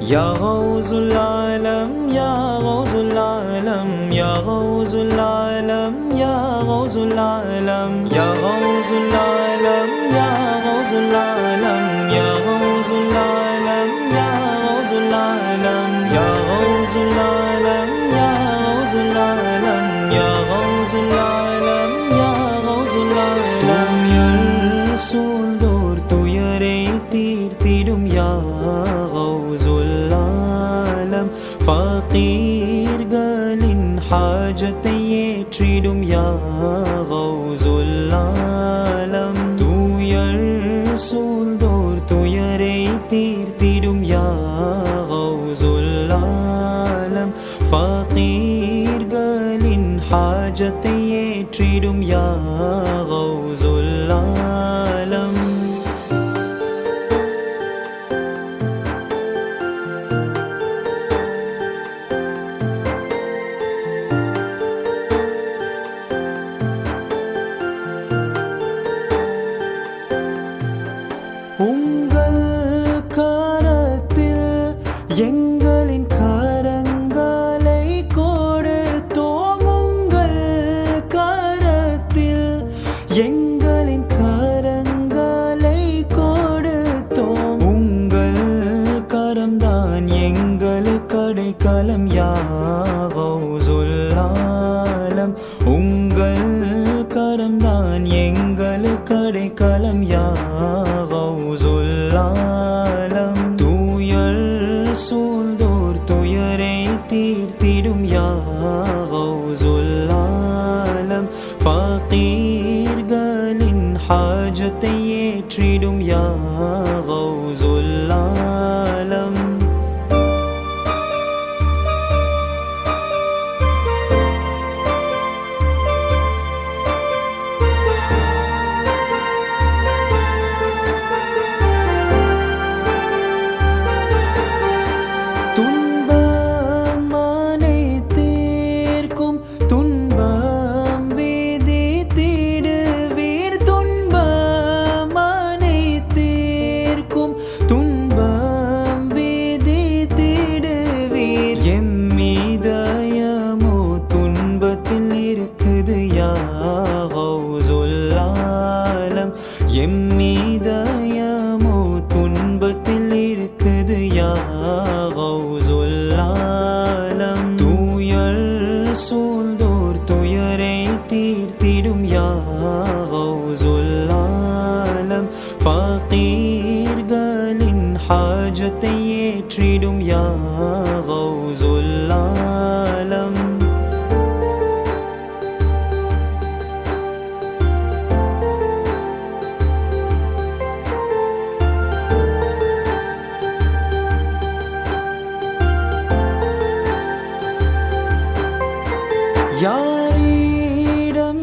Ya Gavzul Alem, Ya Gavzul Alem, Ya Gavzul Alem, Ya Gavzul Alem, Ya Gavzul Alem ஏற்றிடும் யா கௌசுல் துயர் சூழ்ந்தோர் துயரை தீர்த்திடும் யா கௌசுல் ஹாஜத்தை ஏற்றிடும் யா எங்களின் கரங்களை கொடுத்தோம். உங்கள் கரம்தான் எங்களுக்கு அடைக்கலம் யாகௌசுல்லாலம் உங்கள் கரம்தான் எங்களுக்கு அடைக்கலம் யாகௌசுல்லாலம் தூயர் சூழ்ந்தோர் துயரை தீர்த்திடும் போற்றிடும் யாவுல்லா நீதாயமோ துன்பத்தில் இருக்குது யாகம் தூயல் சூழ்ந்தோர் துயரை தீர்த்திடும் யாகம் பாக்கீர்களின் ஹாஜத்தை ஏற்றிடும் யாகம்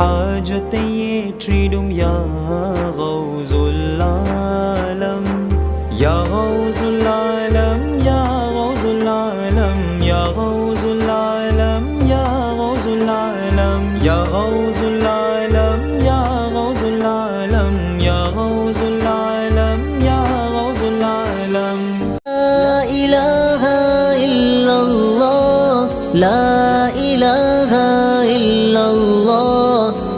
حاجتي تريدم يا غوز العالم يا غوز العالم يا غوز العالم يا غوز العالم يا غوز العالم يا غوز العالم يا غوز العالم يا غوز العالم يا غوز العالم لا إله إلا الله لا